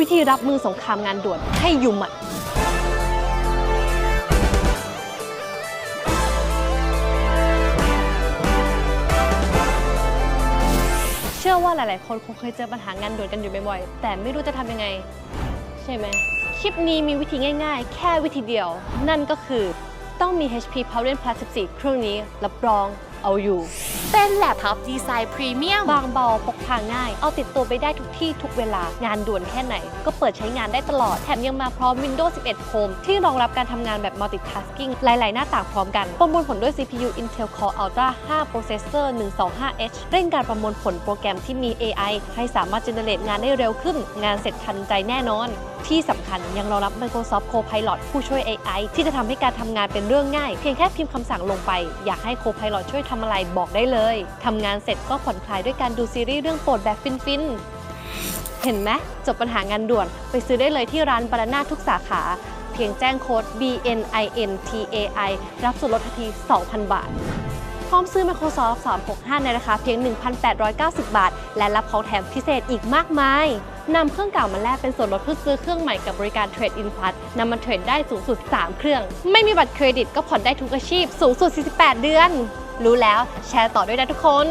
วิธีรับมือสงครามงานด่วนให้อยู่หมัดเชื่อว่าหลาย ๆ คนคงเคยเจอปัญหางานด่วนกันอยู่บ่อย ๆ แต่ไม่รู้จะทำยังไง ใช่ไหม คลิปนี้มีวิธีง่าย ๆ แค่วิธีเดียว นั่นก็คือต้องมี HP Pavilion Plus 14 เครื่องนี้รับรองเอาอยู่ เป็นแล็ปท็อปดีไซน์พรีเมียมบางเบาพกพาง่าย เอาติดตัวไปได้ทุกที่ทุกเวลางานด่วนแค่ไหน ก็เปิดใช้งานได้ตลอด แถมยังมาพร้อม Windows 11 Home ที่รองรับการทำงานแบบ multitasking หลาย ๆ หน้าต่างพร้อมกัน ประมวลผลด้วย CPU Intel Core Ultra 5 Processor 125H เร่งการประมวลผลโปรแกรมที่มี AI ให้สามารถ generate งานได้เร็วขึ้น งานเสร็จทันใจแน่นอนที่สำคัญยังรองรับ Microsoft Copilot ผู้ช่วย AI ที่จะทำให้การทำงานเป็นเรื่องง่าย เพียงแค่พิมพ์คำสั่งลงไป อยากให้ Copilot ช่วยทำอะไรบอกได้เลยทำงานเสร็จก็ผ่อนคลายด้วยการดูซีรีส์เรื่องโปรดแบบฟินๆ เห็นไหมจบปัญหางานด่วน ไปซื้อได้เลยที่ร้านบาราน่าทุกสาขา เพียงแจ้งโค้ด BNINTAI รับส่วนลดทันที 2,000 บาทพร้อมซื้อ Microsoft 365 ในราคาเพียง 1,890 บาท และรับของแถมพิเศษอีกมากมาย นำเครื่องเก่ามาแลกเป็นส่วนลดเพื่อซื้อเครื่องใหม่กับบริการ Trade in Plus นำมาเทรดได้สูงสุด 3 เครื่อง ไม่มีบัตรเครดิตก็ผ่อนได้ทุกอาชีพ สูงสุด 48 เดือน รู้แล้วแชร์ต่อด้วยนะทุกคน